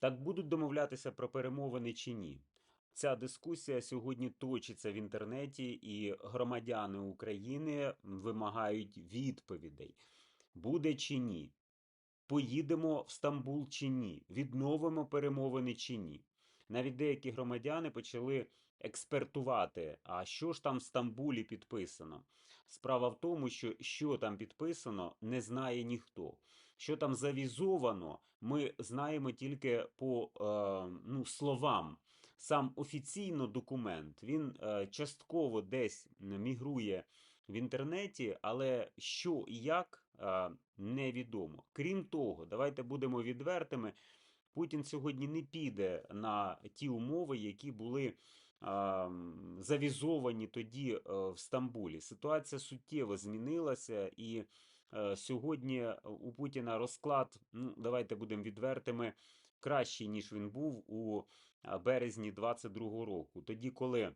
Так будуть домовлятися про перемовини чи ні? Ця дискусія сьогодні точиться в інтернеті, і громадяни України вимагають відповідей: буде чи ні? Поїдемо в Стамбул чи ні? Відновимо перемовини чи ні? Навіть деякі громадяни почали експертувати, а що ж там в Стамбулі підписано. Справа в тому, що що там підписано, не знає ніхто. Що там завізовано, ми знаємо тільки по е, ну, словам. Сам офіційно документ він е, частково десь мігрує в інтернеті, але що і як е, невідомо. Крім того, давайте будемо відвертими. Путін сьогодні не піде на ті умови, які були завізовані тоді в Стамбулі. Ситуація суттєво змінилася, і сьогодні у Путіна розклад, ну давайте будемо відвертими, кращий ніж він був у березні 22-го року. Тоді, коли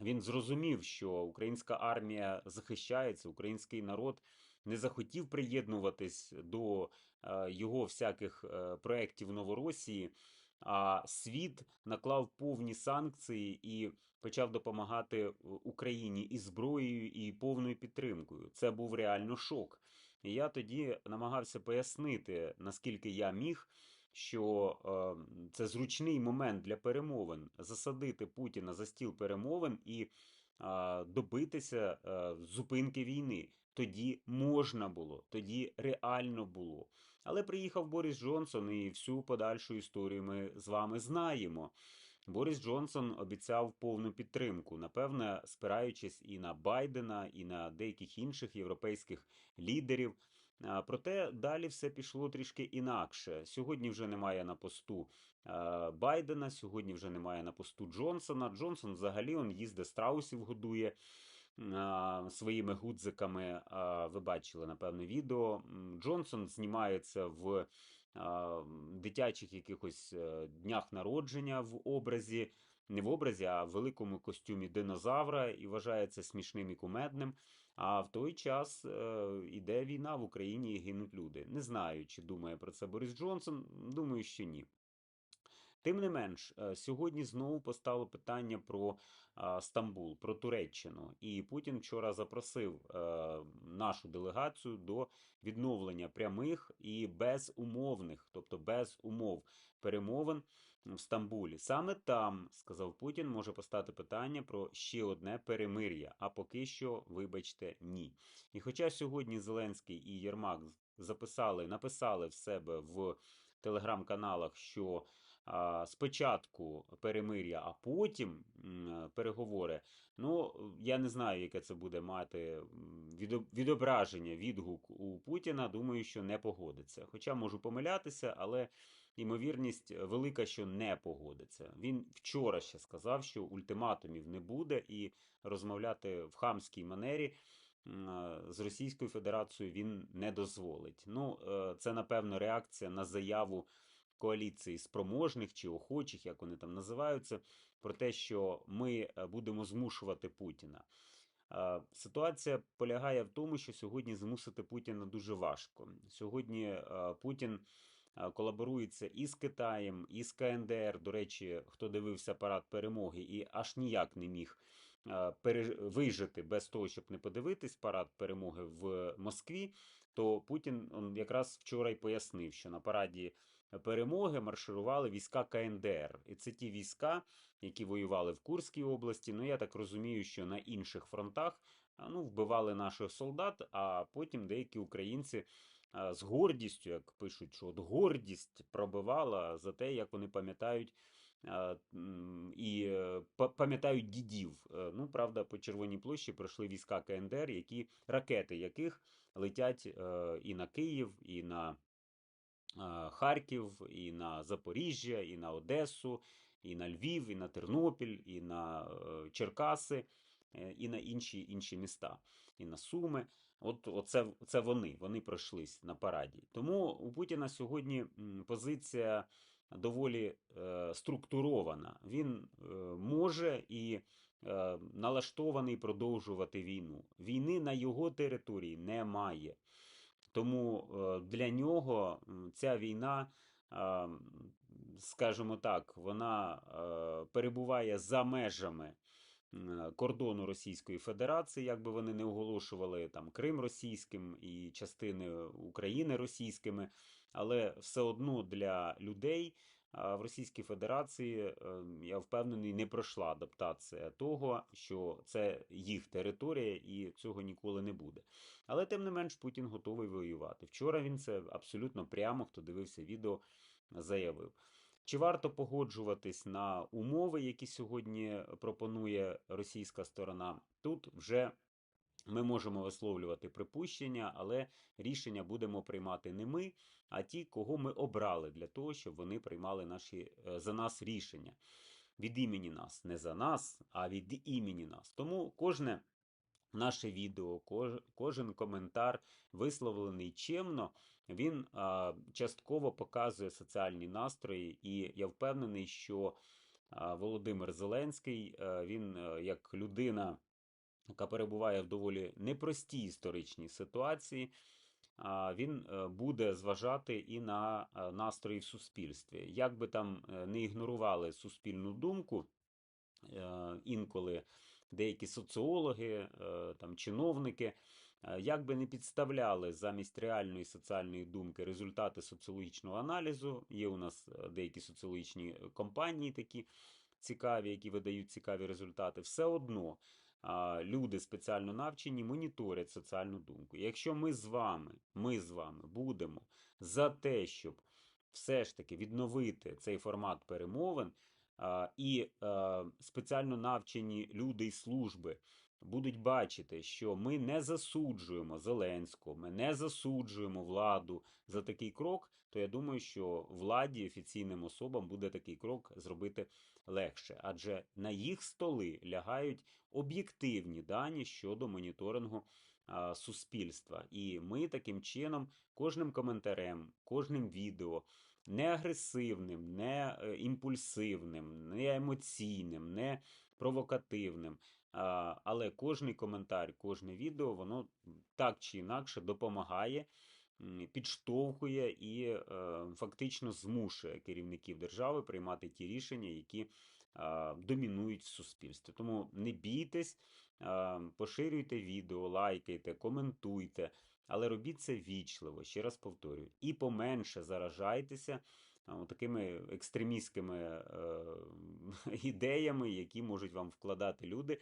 він зрозумів, що українська армія захищається, український народ не захотів приєднуватись до е, його всяких е, проєктів Новоросії, а світ наклав повні санкції і почав допомагати Україні і зброєю, і повною підтримкою. Це був реально шок. І я тоді намагався пояснити, наскільки я міг. Що е, це зручний момент для перемовин засадити Путіна за стіл перемовин і е, добитися е, зупинки війни. Тоді можна було, тоді реально було. Але приїхав Борис Джонсон, і всю подальшу історію ми з вами знаємо. Борис Джонсон обіцяв повну підтримку, напевне, спираючись і на Байдена, і на деяких інших європейських лідерів. Проте далі все пішло трішки інакше. Сьогодні вже немає на посту Байдена, сьогодні вже немає на посту Джонсона. Джонсон взагалі он їздить страусів годує своїми гудзиками. Ви бачили, напевне, відео. Джонсон знімається в дитячих якихось е, днях народження в образі, не в образі, а в великому костюмі динозавра і вважається смішним і кумедним. А в той час е, іде війна в Україні і гинуть люди. Не знаю, чи думає про це Борис Джонсон. Думаю, що ні. Тим не менш, е, сьогодні знову постало питання про Стамбул, про Туреччину. І Путін вчора запросив е, нашу делегацію до відновлення прямих і безумовних, тобто без умов перемовин в Стамбулі. Саме там, сказав Путін, може постати питання про ще одне перемир'я. А поки що, вибачте, ні. І хоча сьогодні Зеленський і Єрмак записали, написали в себе в телеграм-каналах, що спочатку перемир'я, а потім переговори. Ну, я не знаю, яке це буде мати відображення, відгук у Путіна. Думаю, що не погодиться. Хоча можу помилятися, але ймовірність велика, що не погодиться. Він вчора ще сказав, що ультиматумів не буде, і розмовляти в хамській манері. З Російською Федерацією він не дозволить. Ну, е, це напевно реакція на заяву коаліції спроможних чи охочих, як вони там називаються, про те, що ми е, будемо змушувати Путіна. Е, ситуація полягає в тому, що сьогодні змусити Путіна дуже важко. Сьогодні е, Путін колаборується і з Китаєм, і з КНДР. До речі, хто дивився парад перемоги і аж ніяк не міг вижити без того, щоб не подивитись парад перемоги в Москві. То Путін якраз вчора й пояснив, що на параді перемоги марширували війська КНДР. І це ті війська, які воювали в Курській області. Ну, я так розумію, що на інших фронтах ну, вбивали наших солдат, а потім деякі українці. З гордістю, як пишуть, що от гордість пробивала за те, як вони пам'ятають і е, пам'ятають дідів. Е, ну, правда, по Червоній площі пройшли війська КНДР, які ракети яких летять е, і на Київ, і на Харків, і на Запоріжжя, і на Одесу, і на Львів, і на Тернопіль, і на е, Черкаси, е, і на інші інші міста, і на Суми. От оце, це вони, вони пройшлись на параді. Тому у Путіна сьогодні позиція доволі е, структурована. Він е, може і е, налаштований продовжувати війну. Війни на його території немає. Тому е, для нього ця війна а, скажімо так, вона е, перебуває за межами кордону Російської Федерації, як би вони не оголошували там Крим російським і частини України російськими, але все одно для людей. В Російській Федерації, е, я впевнений, не пройшла адаптація того, що це їх територія і цього ніколи не буде. Але тим не менш Путін готовий воювати. Вчора він це абсолютно прямо, хто дивився відео, заявив. Чи варто погоджуватись на умови, які сьогодні пропонує російська сторона? Тут вже ми можемо висловлювати припущення, але рішення будемо приймати не ми, а ті, кого ми обрали для того, щоб вони приймали наші е, за нас рішення від імені нас, не за нас, а від імені нас. Тому кожне наше відео, кожен коментар висловлений чемно, він частково показує соціальні настрої, і я впевнений, що Володимир Зеленський, а, він а, як людина, яка перебуває в доволі непростій історичній ситуації. Він е, буде зважати і на е, настрої в суспільстві. Як би там е, не ігнорували суспільну думку, інколи деякі соціологи, там чиновники, як би не підставляли замість реальної соціальної думки результати соціологічного аналізу. Є у нас деякі соціологічні компанії такі цікаві, які видають цікаві результати, все одно. Люди спеціально навчені моніторять соціальну думку. Якщо ми з вами, ми з вами будемо за те, щоб все ж таки відновити цей формат перемовин, І спеціально навчені люди і служби будуть бачити, що ми не засуджуємо Зеленського, ми не засуджуємо владу за такий крок, то я думаю, що владі офіційним особам буде такий крок зробити легше, адже на їх столи лягають об'єктивні дані щодо моніторингу суспільства. І ми таким чином кожним коментарем, кожним відео не агресивним, не е, імпульсивним, не емоційним, не провокативним. Але кожний коментар, кожне відео, воно так чи інакше допомагає, підштовхує і е, фактично змушує керівників держави приймати ті рішення, які домінують в суспільстві. Тому не бійтесь, поширюйте відео, лайкайте, коментуйте. Але робіть це вічливо, ще раз повторюю, і поменше заражайтеся такими екстремістськими е, ідеями, які можуть вам вкладати люди,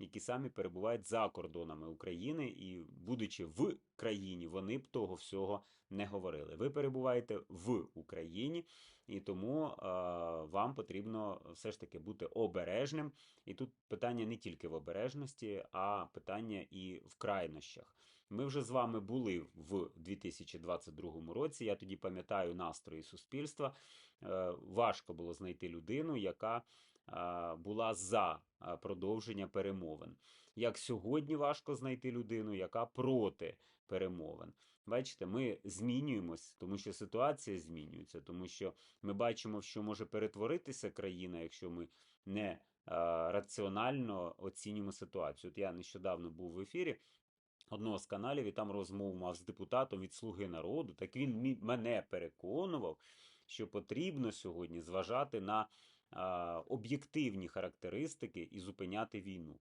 які самі перебувають за кордонами України, і, будучи в країні, вони б того всього не говорили. Ви перебуваєте в Україні, і тому е, вам потрібно все ж таки бути обережним. І тут питання не тільки в обережності, а питання і в крайнощах. Ми вже з вами були в 2022 році. Я тоді пам'ятаю настрої суспільства. Е, Важко було знайти людину, яка була за продовження перемовин. Як сьогодні важко знайти людину, яка проти перемовин. Бачите, ми змінюємось, тому що ситуація змінюється, тому що ми бачимо, що може перетворитися країна, якщо ми не раціонально оцінюємо ситуацію. От я нещодавно був в ефірі одного з каналів і там розмову мав з депутатом від Слуги народу. Так він мене переконував, що потрібно сьогодні зважати на об'єктивні характеристики і зупиняти війну.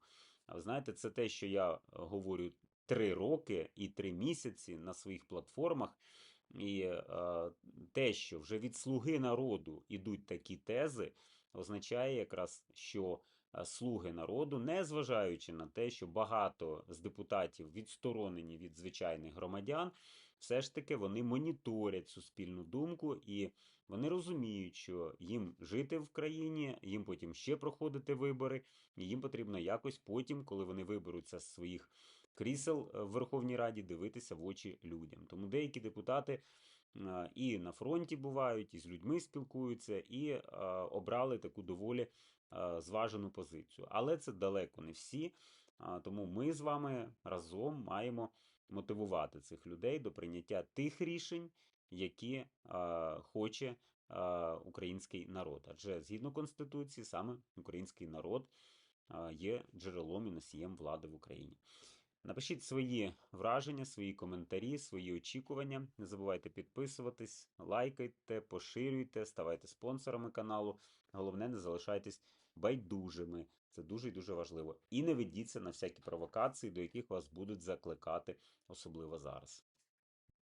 Ви знаєте, це те, що я е, говорю три роки і три місяці на своїх платформах. І е, те, що вже від слуги народу ідуть такі тези, означає якраз, що е, слуги народу, не зважаючи на те, що багато з депутатів відсторонені від звичайних громадян, все ж таки вони моніторять суспільну думку і вони розуміють, що їм жити в країні, їм потім ще проходити вибори, і їм потрібно якось потім, коли вони виберуться з своїх крісел е, в Верховній Раді, дивитися в очі людям. Тому деякі депутати е, і на фронті бувають, і з людьми спілкуються, і е, обрали таку доволі зважену позицію. Але це далеко не всі. Тому ми з вами разом маємо мотивувати цих людей до прийняття тих рішень, які е, хоче е, український народ. Адже згідно Конституції, саме український народ е, є джерелом і носієм влади в Україні. Напишіть свої враження, свої коментарі, свої очікування. Не забувайте підписуватись, лайкайте, поширюйте, ставайте спонсорами каналу. Головне, не залишайтесь байдужими. Це дуже і дуже важливо. І не ведіться на всякі провокації, до яких вас будуть закликати, особливо зараз.